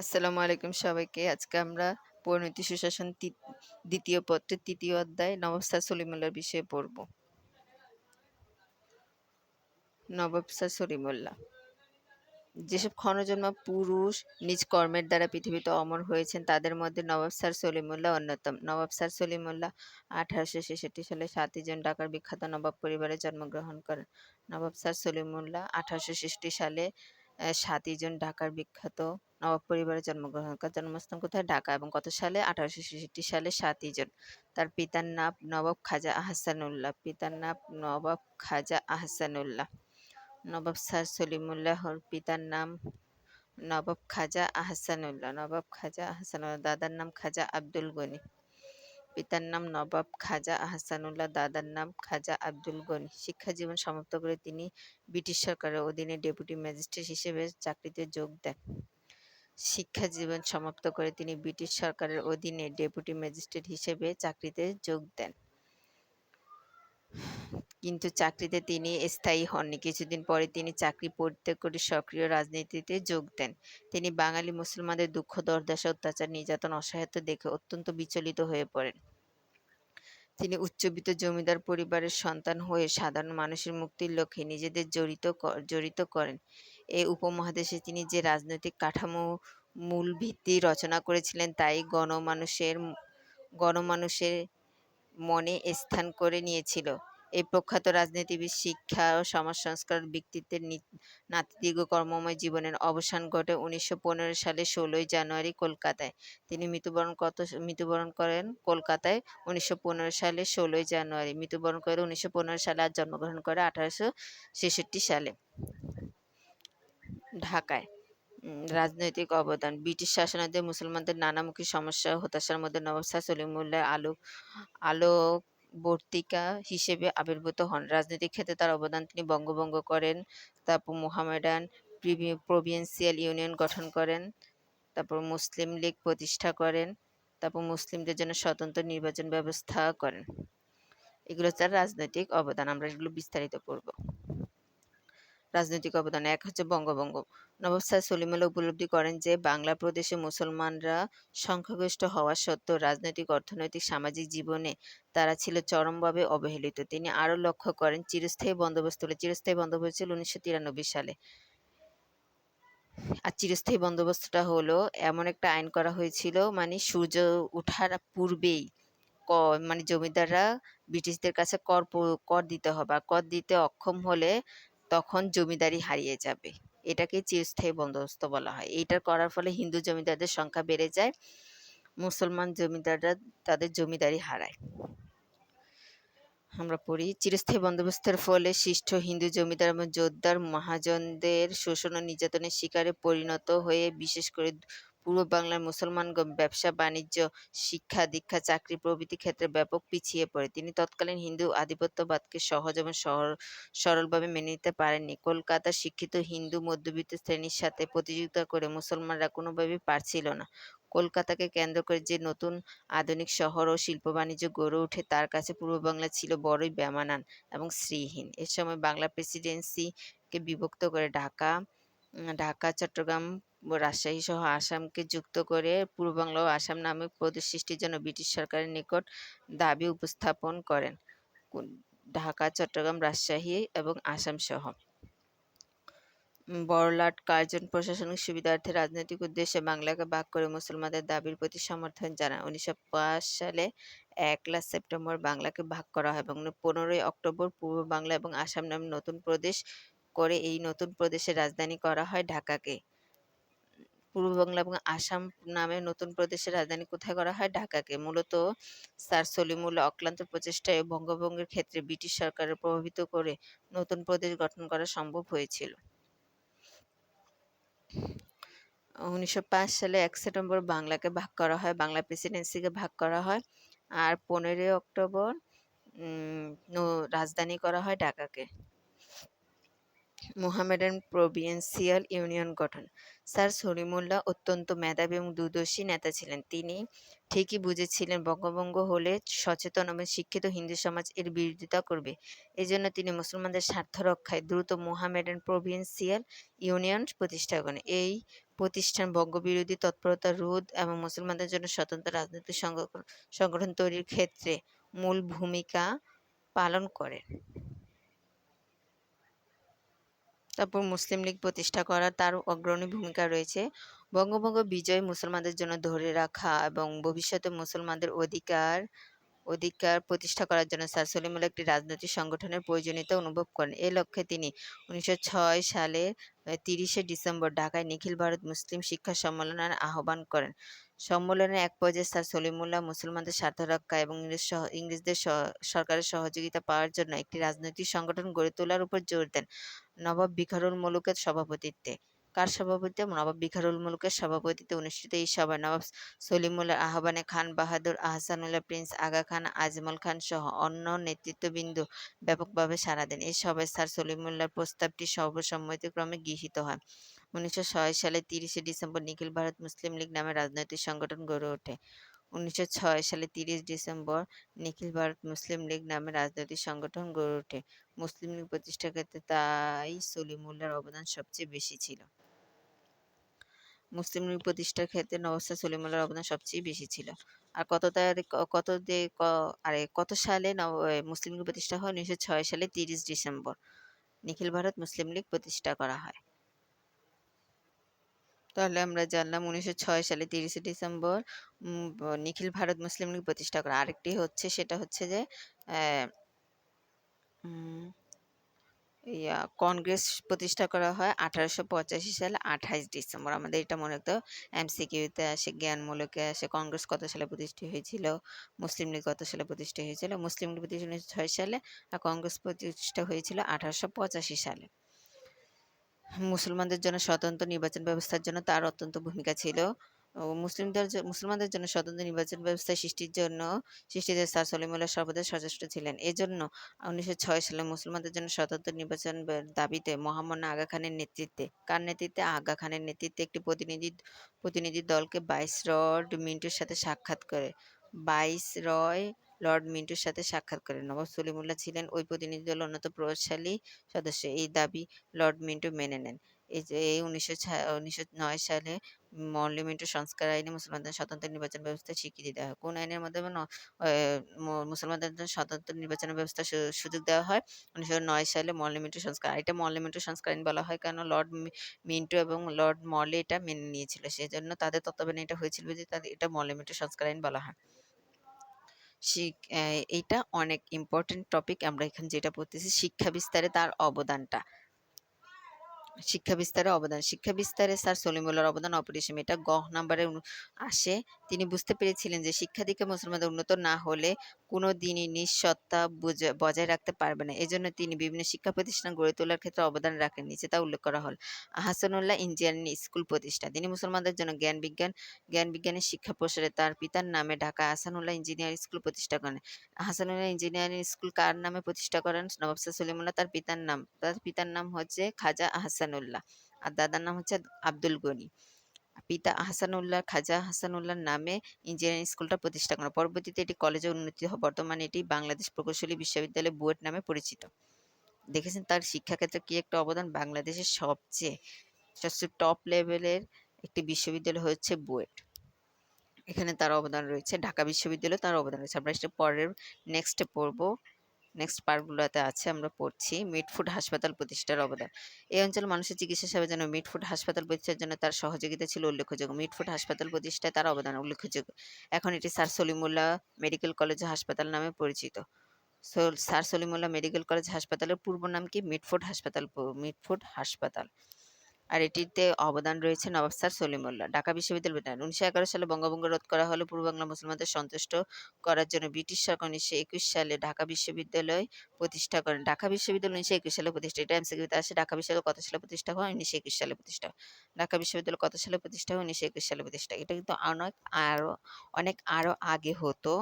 আসসালামু আলাইকুম সবাইকে। আজকে আমরা পরিণতি সুশাসন দ্বিতীয় পত্রের ৩য় অধ্যায় নবাব স্যার সলিমুল্লাহর বিষয়ে পড়ব। নবাব স্যার সলিমুল্লাহ যেসব ক্ষণজন্মা পুরুষ নিজ কর্মের দ্বারা পৃথিবীতে অমর হয়েছেন, তাদের মধ্যে নবাব স্যার সলিমুল্লাহ অন্যতম। নবাব স্যার সলিমুল্লাহ আঠারোশো ছেষট্টি সালে সাতই জুন ঢাকার বিখ্যাত নবাব পরিবারে জন্মগ্রহণ করেন। নবাব স্যার সলিমুল্লাহ আঠারোশো ছেষট্টি সালে সাতই জুন ঢাকার বিখ্যাত নবাব পরিবারে জন্মগ্রহণ করেন। জন্মস্থান কোথায়? ঢাকা এবং কত সালে? আঠারোশো ছেষট্টি সালে সাতই জুন। তার পিতার নাম নবাব খাজা আহসানুল্লাহ। পিতার নাম নবাব খাজা আহসানুল্লাহ। নবাব স্যার সলিমুল্লাহর পিতার নাম নবাব খাজা আহসানুল্লাহ নবাব খাজা আহসানুল্লাহ দাদার নাম খাজা আব্দুল গনি পিতার নাম নবাব খাজা আহসানুল্লাহ, দাদার নাম খাজা আব্দুল গনি। শিক্ষা জীবন সমাপ্ত করে তিনি ব্রিটিশ সরকারের অধীনে ডেপুটি ম্যাজিস্ট্রেট হিসেবে চাকরিতে যোগ দেন। শিক্ষা জীবন সমাপ্ত করে তিনি ব্রিটিশ সরকারের অধীনে ডেপুটি ম্যাজিস্ট্রেট হিসেবে চাকরিতে যোগ দেন। কিন্তু চাকরিতে তিনি স্থায়ী হননি। কিছুদিন পরে তিনি চাকরি পরিত্যাগ করে সক্রিয় রাজনীতিতে যোগ দেন। তিনি বাঙালি মুসলমানদের দুঃখ, দুর্দশা, অত্যাচার, নির্যাতন অসহায়তা দেখে অত্যন্ত বিচলিত হয়ে পড়েন। তিনি উচ্চবিত্ত জমিদার পরিবারের সন্তান হয়ে সাধারণ মানুষের মুক্তির লক্ষ্যে নিজেদের জড়িত জড়িত করেন। এই উপমহাদেশে তিনি যে রাজনৈতিক কাঠামো মূল ভিত্তি রচনা করেছিলেন, তাই গণমানুষের গণমানুষের মনে স্থান করে নিয়েছিল। এই প্রখ্যাত রাজনীতিবিদ শিক্ষা ও সমাজ সংস্কার ব্যক্তিত্বের নাতিদীর্ঘ কর্মময় জীবনের অবসান ঘটে উনিশশো পনেরো সালে ষোলোই জানুয়ারি কলকাতায়। তিনি মৃত্যুবরণ কত, মৃত্যুবরণ করেন কলকাতায় উনিশশো পনেরো সালে ষোলোই জানুয়ারি। মৃত্যুবরণ করে উনিশশো পনেরো সালে আর জন্মগ্রহণ করে আঠারোশো ছেষট্টি সালে। ঢাকায় রাজনৈতিক অবদান। ব্রিটিশ শাসনাধীনে মুসলমানদের নানামুখী সমস্যা, হতাশার মধ্যে নবাব শাহ সলিমুল্লাহ আলোক, আলোকবর্তিকা হিসেবে আবির্ভূত হন। রাজনৈতিক ক্ষেত্রে তার অবদান তিনি বঙ্গভঙ্গ করেন, তারপর মোহামেডান প্রভিন্সিয়াল ইউনিয়ন গঠন করেন, তারপর মুসলিম লীগ প্রতিষ্ঠা করেন, তারপর মুসলিমদের জন্য স্বতন্ত্র নির্বাচন ব্যবস্থা করেন। এগুলো তার রাজনৈতিক অবদান। আমরা এগুলো বিস্তারিত পড়ব। রাজনৈতিক অবদান। এক হচ্ছে বঙ্গভঙ্গ। নবাব স্যার সলিমুল্লাহ উপলব্ধি করেন যে বাংলা প্রদেশে মুসলমানরা সংখ্যাগরিষ্ঠ হওয়া সত্ত্বেও রাজনৈতিক, অর্থনৈতিক, সামাজিক জীবনে তারা ছিল চরমভাবে অবহেলিত। তিনি আরও লক্ষ্য করেন, চিরস্থায়ী বন্দোবস্ত হলো, চিরস্থায়ী বন্দোবস্ত ছিল উনিশশো তিরানব্বই সালে। আর চিরস্থায়ী বন্দোবস্তটা হলো, এমন একটা আইন করা হয়েছিল মানে সূর্য ওঠার পূর্বেই ক মানে জমিদাররা ব্রিটিশদের কাছে কর কর দিতে হবে। আর কর দিতে অক্ষম হলে তখন জমিদারি হারিয়ে যাবে। এটাকে চিরস্থায়ী বন্দোবস্ত বলা হয়। এইটা করার ফলে হিন্দু জমিদারদের সংখ্যা বেড়ে যায়, মুসলমান জমিদাররা তাদের জমিদারি হারায়। আমরা পড়ি, চিরস্থায়ী বন্দোবস্তের ফলে সৃষ্ট হিন্দু জমিদার এবং জোরদার মহাজনদের শোষণ ও নির্যাতনের শিকারে পরিণত হয়ে বিশেষ করে পূর্ব বাংলার মুসলমানগণ ব্যবসা, বাণিজ্য, শিক্ষা, দীক্ষা, চাকরি প্রভৃতি ক্ষেত্রে ব্যাপক পিছিয়ে পড়ে। তিনি তৎকালীন হিন্দু আধিপত্যবাদকে সহজ এবং সহর- সরলভাবে মেনে নিতে পারেননি। কলকাতার শিক্ষিত হিন্দু মধ্যবিত্ত শ্রেণির সাথে প্রতিযোগিতা করে মুসলমানরা কোনোভাবেই পারছিল না। কলকাতাকে কেন্দ্র করে যে নতুন আধুনিক শহর ও শিল্প বাণিজ্য গড়ে ওঠে, তার কাছে পূর্ব বাংলা ছিল বড়ই বেমানান এবং শ্রীহীন। এ সময় বাংলা প্রেসিডেন্সিকে বিভক্ত করে ঢাকা ঢাকা, চট্টগ্রাম রাজশাহী সহ আসামকে যুক্ত করে পূর্ব বাংলা ও আসাম নামে প্রদেশ সৃষ্টির জন্য ব্রিটিশ সরকারের নিকট দাবি উপস্থাপন করেন। ঢাকা, চট্টগ্রাম, রাজশাহী এবং আসাম সহ বড়লাট কার্জন প্রশাসনিক সুবিধার্থে রাজনৈতিক উদ্দেশ্যে বাংলাকে ভাগ করে মুসলমানদের দাবির প্রতি সমর্থন জানান উনিশশো পাঁচ সালে একলা সেপ্টেম্বর বাংলাকে ভাগ করা হয় এবং পনেরোই অক্টোবর পূর্ব বাংলা এবং আসাম নামে নতুন প্রদেশ করে এই নতুন প্রদেশের রাজধানী করা হয় ঢাকাকে। পূর্ব বাংলা এবং আসাম নামে নতুন প্রদেশের রাজধানী কোথায় করা হয়? ঢাকাকে। মূলত স্যার সলিমুল অক্লান্ত প্রচেষ্টায় বঙ্গভঙ্গের ক্ষেত্রে ব্রিটিশ সরকারের প্রভাবিত করে নতুন প্রদেশ গঠন করা সম্ভব হয়েছিল। উনিশশো পাঁচ সালে এক সেপ্টেম্বর বাংলাকে ভাগ করা হয়। বাংলা প্রেসিডেন্সিকে ভাগ করা হয়। আর পনেরোই অক্টোবর রাজধানী করা হয় ঢাকাকে। মোহামেডান প্রভিন্সিয়াল ইউনিয়ন গঠন। স্যার সলিমুল্লাহ অত্যন্ত মেধাবী এবং দূরদর্শী নেতা ছিলেন। তিনি ঠিকই বুঝেছিলেন, বঙ্গভঙ্গ হলে সচেতন এবং শিক্ষিত হিন্দু সমাজ এর বিরোধিতা করবে। এজন্য তিনি মুসলমানদের স্বার্থ রক্ষায় দ্রুত মোহামেডান প্রভিন্সিয়াল ইউনিয়ন প্রতিষ্ঠা করেন। এই প্রতিষ্ঠান বঙ্গবিরোধী তৎপরতা, রোধ এবং মুসলমানদের জন্য স্বতন্ত্র রাজনৈতিক সংগঠন সংগঠন তৈরির ক্ষেত্রে মূল ভূমিকা পালন করেন তারপর মুসলিম লীগ প্রতিষ্ঠা করা তার অগ্রণী ভূমিকা রয়েছে। বঙ্গভঙ্গ বিজয় মুসলমানদের জন্য ধরে রাখা এবং ভবিষ্যতে মুসলমানদের অধিকার অধিকার প্রতিষ্ঠা করার জন্য স্যার সলিমুল্লাহ একটি রাজনৈতিক সংগঠনের প্রয়োজনীয়তা অনুভব করেন। এ লক্ষ্যে তিনি উনিশশো ছয় সালে তিরিশে ডিসেম্বর ঢাকায় নিখিল ভারত মুসলিম শিক্ষা সম্মেলনের আহ্বান করেন। সম্মেলনের এক পর্যায়ে স্যার সলিমুল্লাহ মুসলমানদের স্বার্থ রক্ষা এবং ইংরেজ সহ- ইংরেজদের সরকারের সহযোগিতা পাওয়ার জন্য একটি রাজনৈতিক সংগঠন গড়ে তোলার উপর জোর দেন নবাব বিখারুল মুলুকের সভাপতিত্বে। কার সভাপতিত্বে? নবাব বিখারুল মুলুকের সভাপতিত্বে অনুষ্ঠিত এই সভায় নবাব সলিমুল্লাহর আহ্বানে খান, বাহাদুর আহসানুল্লাহ, প্রিন্স আগা খান, আজমল খান সহ অন্য নেতৃত্ববৃন্দ ব্যাপকভাবে সাড়া দেন। এই সভায় স্যার সলিমুল্লাহর প্রস্তাবটি সর্বসম্মতিক্রমে গৃহীত হয়। উনিশশো ছয় সালে তিরিশে ডিসেম্বর নিখিল ভারত মুসলিম লীগ নামে রাজনৈতিক সংগঠন গড়ে ওঠে। উনিশশো ছয় সালে তিরিশ ডিসেম্বর নিখিল ভারত মুসলিম লীগ নামে রাজনৈতিক সংগঠন গড়ে ওঠে। মুসলিম লীগ প্রতিষ্ঠা ক্ষেত্রে তাই সলিমুল্লাহর অবদান সবচেয়ে বেশি ছিল। মুসলিম লীগ প্রতিষ্ঠার ক্ষেত্রে নবাব সলিমুল্লাহর অবদান সবচেয়ে বেশি ছিল। আর কত তারিখ কত আরে কত সালে মুসলিম লীগ প্রতিষ্ঠা হয়? উনিশশো ছয় সালে তিরিশ ডিসেম্বর। নিখিল ভারত মুসলিম লীগ প্রতিষ্ঠা করা হয়। তাহলে আমরা জানলাম উনিশশো ছয় সালে তিরিশে ডিসেম্বর নিখিল ভারত মুসলিম লীগ প্রতিষ্ঠা করা। আরেকটি হচ্ছে, সেটা হচ্ছে যে ইয়া কংগ্রেস প্রতিষ্ঠা করা হয় আঠারোশো পঁচাশি সালে আঠাইশ ডিসেম্বর। আমাদের এটা মনে রাখতে এমসিকিউতে আসে জ্ঞানমূলকে আসে কংগ্রেস কত সালে প্রতিষ্ঠিত হয়েছিল, মুসলিম লীগ কত সালে প্রতিষ্ঠিত হয়েছিল, মুসলিম লীগ প্রতিষ্ঠা উনিশশো ছয় সালে আর কংগ্রেস প্রতিষ্ঠা হয়েছিল আঠারোশো পঁচাশি সালে। মুসলমানদের জন্য স্বতন্ত্র নির্বাচন ব্যবস্থার জন্য তার অত্যন্ত ভূমিকা ছিল। ও মুসলিমদের মুসলমানদের জন্য স্বতন্ত্র নির্বাচন ব্যবস্থা সৃষ্টির জন্য সৃষ্টিতে স্যার সলিমুল্লাহ সর্বদা সচেষ্ট ছিলেন। এজন্য উনিশশো ছয় সালে মুসলমানদের জন্য স্বতন্ত্র নির্বাচন দাবিতে মহামান্য আগা খানের নেতৃত্বে, কার নেতৃত্বে? আগা খানের নেতৃত্বে একটি প্রতিনিধি প্রতিনিধি দলকে বাইশ রড মিন্টুর সাথে সাক্ষাৎ করে, বাইশ রয় লর্ড মিন্টুর সাথে সাক্ষাৎ করেন নবাব সলিমুল্লাহ ছিলেন ওই প্রতিনিধি দলের অন্যতম প্রভাবশালী সদস্য। এই দাবি লর্ড মিন্টু মেনে নেন। এই যে এই উনিশশো উনিশশো নয় সালে মল্লি মিন্টু সংস্কার আইনে মুসলমানদের স্বতন্ত্র নির্বাচন ব্যবস্থা স্বীকৃতি দেওয়া হয়। কোন আইনের মাধ্যমে মুসলমানদের স্বতন্ত্র নির্বাচন ব্যবস্থা সুযোগ দেওয়া হয়? উনিশশো নয় সালে মল্লি মিন্টু সংস্কার এটা মল্লি মিন্টু সংস্কার আইন বলা হয় কেন লর্ড মিন্টু এবং লর্ড মল্লি এটা মেনে নিয়েছিল। সেজন্য তাদের তত্ত্বাবধানে এটা হয়েছিল যে তাদের এটা মল্লি মিন্টু সংস্কার আইন বলা হয়। এইটা অনেক ইম্পর্টেন্ট টপিক আমরা এখানে যেটা পড়তেছি শিক্ষা বিস্তারে তার অবদানটা। শিক্ষা বিস্তারে অবদান। শিক্ষা বিস্তারে স্যার সলিমুল্লাহর অবদান অপরিসীম। এটা গহ নাম্বারে আসে। তিনি বুঝতে পেরেছিলেন যে শিক্ষা দীক্ষা মুসলমানদের উন্নত না হলে কোনো দিনই নিঃসত্তা বজায় রাখতে পারবে না। এজন্য তিনি বিভিন্ন শিক্ষা প্রতিষ্ঠান গড়ে তোলার ক্ষেত্রে অবদান রাখেন নিচে তা উল্লেখ করা হল। আহসানুল্লাহ ইঞ্জিনিয়ারিং স্কুল প্রতিষ্ঠা। তিনি মুসলমানদের জন্য জ্ঞান বিজ্ঞান, জ্ঞান বিজ্ঞানের শিক্ষা প্রসারে তার পিতার নামে ঢাকা আহসানুল্লাহ ইঞ্জিনিয়ারিং স্কুল প্রতিষ্ঠা করেন। আহসানুল্লাহ ইঞ্জিনিয়ারিং স্কুল কার নামে প্রতিষ্ঠা করেন? নবাব সলিমুল্লাহ তার পিতার নাম, তার পিতার নাম হচ্ছে খাজা আহসানুল্লাহ আর দাদার নাম হচ্ছে আব্দুল গনি। পিতা আহসানুল্লাহ খাজা আহসানুল্লাহর নামে ইঞ্জিনিয়ারিং স্কুলটা প্রতিষ্ঠা করেন। পরবর্তীতে এটি কলেজে উন্নতি হয়। বর্তমানে এটি বাংলাদেশ প্রকৌশলী বিশ্ববিদ্যালয় বুয়েট নামে পরিচিত। দেখেছেন তার শিক্ষাক্ষেত্রে কি একটা অবদান? বাংলাদেশের সবচেয়ে সবচেয়ে টপ লেভেলের একটি বিশ্ববিদ্যালয় হচ্ছে বুয়েট এখানে তার অবদান রয়েছে। ঢাকা বিশ্ববিদ্যালয়ে তার অবদান রয়েছে। আমরা পরের নেক্সটে পড়ব। নেক্সট পার্টগুলোতে আছে, আমরা পড়ছি মিটফুড হাসপাতাল প্রতিষ্ঠার অবদান। এই অঞ্চল মানুষের চিকিৎসা সেবার জন্য মিটফুড হাসপাতাল প্রতিষ্ঠার জন্য তার সহযোগিতা ছিল উল্লেখযোগ্য। মিটফুড হাসপাতাল প্রতিষ্ঠায় তার অবদান উল্লেখযোগ্য। এখন এটি স্যার সলিমুল্লাহ মেডিকেল কলেজ হাসপাতাল নামে পরিচিত। স্যার সলিমুল্লাহ মেডিকেল কলেজ হাসপাতালের পূর্ব নাম কি? মিটফুড হাসপাতাল মিটফুড হাসপাতাল। আর এটিতে অবদান রয়েছে নবাব স্যার সলিমুল্লাহ। ঢাকা বিশ্ববিদ্যালয় উনিশশো এগারো সালে বঙ্গভঙ্গ রোধ করা হলে পূর্ব বাংলা মুসলমানদের সন্তুষ্ট করার জন্য ব্রিটিশ সরকার উনিশশো একুশ সালে ঢাকা বিশ্ববিদ্যালয় প্রতিষ্ঠা করেন। ঢাকা বিশ্ববিদ্যালয় উনিশশো একুশ সালে প্রতিষ্ঠা, এটা এমসিকিউতে আসে। ঢাকা বিশ্ববিদ্যালয় কত সালে প্রতিষ্ঠা হয়? উনিশশো একুশ সালে প্রতিষ্ঠা। ঢাকা বিশ্ববিদ্যালয় কত সালে প্রতিষ্ঠা হয়? উনিশশো একুশ সালে প্রতিষ্ঠা। এটা কিন্তু অনেক আরও অনেক আরও আগে হতো।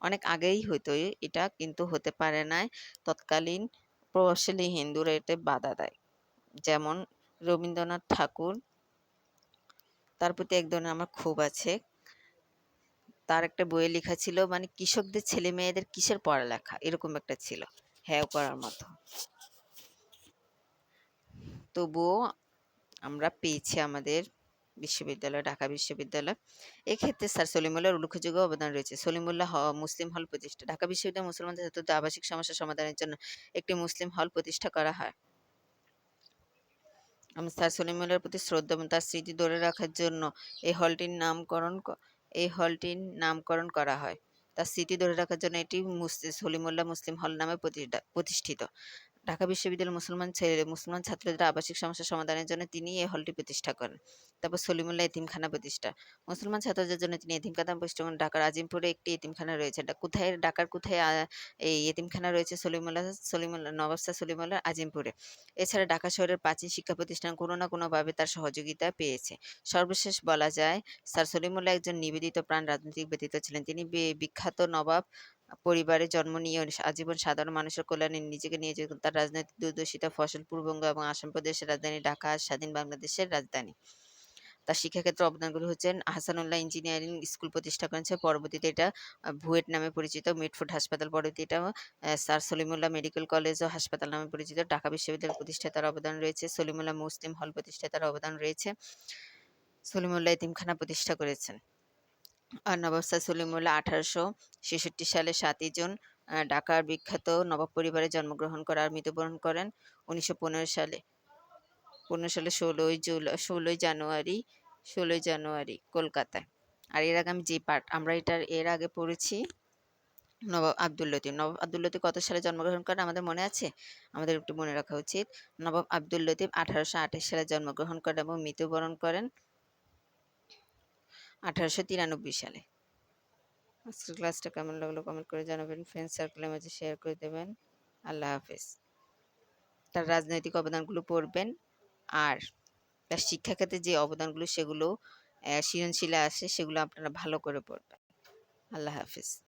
অনেক আগেই হতো এটা কিন্তু হতে পারে নাই। তৎকালীন প্রভাবশালী হিন্দুরা এতে বাধা দেয়। যেমন রবীন্দ্রনাথ ঠাকুর। তার প্রতি এক ধরনের আমার ক্ষোভ আছে। তার একটা বইয়ে লেখা ছিল মানে কৃষকদের ছেলে মেয়েদের কিসের পড়ালেখা? এরকম একটা ছিল। হ্যাঁ করার মতো। তবুও আমরা পেয়েছি আমাদের বিশ্ববিদ্যালয়, ঢাকা বিশ্ববিদ্যালয়। এক্ষেত্রে স্যার সলিমুল্লাহর উল্লেখযোগ্য অবদান রয়েছে। সলিমুল্লাহ মুসলিম হল প্রতিষ্ঠা। ঢাকা বিশ্ববিদ্যালয় মুসলমানদের ছাত্রদের আবাসিক সমস্যা সমাধানের জন্য একটি মুসলিম হল প্রতিষ্ঠা করা হয়। আমি স্যার সলিমুল্লাহর প্রতি শ্রদ্ধা এবং তার স্মৃতি ধরে রাখার জন্য এই হলটির নামকরণ এই হলটির নামকরণ করা হয়। তার স্মৃতি ধরে রাখার জন্য এটি সলিমুল্লাহ মুসলিম হল নামে প্রতিষ্ঠা- প্রতিষ্ঠিত। ঢাকা বিশ্ববিদ্যালয়ের মুসলমান ছেলে, মুসলমান ছাত্রদের আবাসিক সমস্যা সমাধানের জন্য তিনি এই হলটি প্রতিষ্ঠা করেন। তারপর সলিমুল্লাহ এতিমখানা প্রতিষ্ঠা। মুসলমান ছাত্রদের জন্য তিনি এতিমখানা প্রতিষ্ঠা করেন ঢাকার আজিমপুরে একটি এতিমখানা রয়েছে। কোথায়? ঢাকার কোথায় এই এতিমখানা রয়েছে সলিমুল্লাহ সলিমুল্লাহ নবাবসা সলিমুল্লাহ আজিমপুরে। এছাড়া ঢাকা শহরের প্রাচীন শিক্ষা প্রতিষ্ঠান কোনো না কোনোভাবে তার সহযোগিতা পেয়েছে। সর্বশেষ বলা যায়, স্যার সলিমুল্লাহ একজন নিবেদিত প্রাণ রাজনৈতিক ব্যতীত ছিলেন। তিনি বিখ্যাত নবাব পরিবারে জন্ম নিয়ে আজীবন সাধারণ মানুষের কল্যাণে নিজেকে নিয়োজিত তার রাজনৈতিক দূরদর্শিতা ফসল পূর্ববঙ্গ এবং আসাম প্রদেশের রাজধানী ঢাকা স্বাধীন বাংলাদেশের রাজধানী। তার শিক্ষাক্ষেত্রে অবদানগুলো হচ্ছেন আহসানুল্লাহ ইঞ্জিনিয়ারিং স্কুল প্রতিষ্ঠা করেছে পরবর্তীতে এটা ভুয়েট নামে পরিচিত মিটফুড হাসপাতাল পরবর্তী এটা স্যার সলিমুল্লাহ মেডিকেল কলেজ ও হাসপাতাল নামে পরিচিত ঢাকা বিশ্ববিদ্যালয় প্রতিষ্ঠায় তার অবদান রয়েছে। সলিমুল্লাহ মুসলিম হল প্রতিষ্ঠায় তার অবদান রয়েছে। সলিমুল্লাহ এতিমখানা প্রতিষ্ঠা করেছেন। আর নবাব স্যার সলিমুল্লাহ আঠারোশো ছেষট্টি সালে সাতই জুন ঢাকার বিখ্যাত নবাব পরিবারে জন্মগ্রহণ করে, আর মৃত্যুবরণ করেন উনিশশো পনেরো সালে। পনেরো সালে ষোলোই জুলাই ষোলোই জানুয়ারি ষোলোই জানুয়ারি কলকাতায় আর এর আগে আমি যে পার্ট আমরা এটার, এর আগে পড়েছি নবাব আব্দুল লতিফ। নবাব আব্দুল লতিফ কত সালে জন্মগ্রহণ করেন আমাদের মনে আছে? আমাদের একটু মনে রাখা উচিত। নবাব আব্দুল লতিফ আঠারোশো আঠাশ সালে জন্মগ্রহণ করেন এবং মৃত্যুবরণ করেন আঠারোশো তিরানব্বই সালে। আজকের ক্লাসটা কেমন লাগল কমেন্ট করে জানাবেন ফ্রেন্ড সার্কেলের মাঝে শেয়ার করে দেবেন। আল্লাহ হাফেজ। তার রাজনৈতিক অবদানগুলো পড়বেন আর তার শিক্ষাখাতে যে অবদানগুলো সেগুলো সৃজনশীলা আছে সেগুলো আপনারা ভালো করে পড়বেন। আল্লাহ হাফেজ।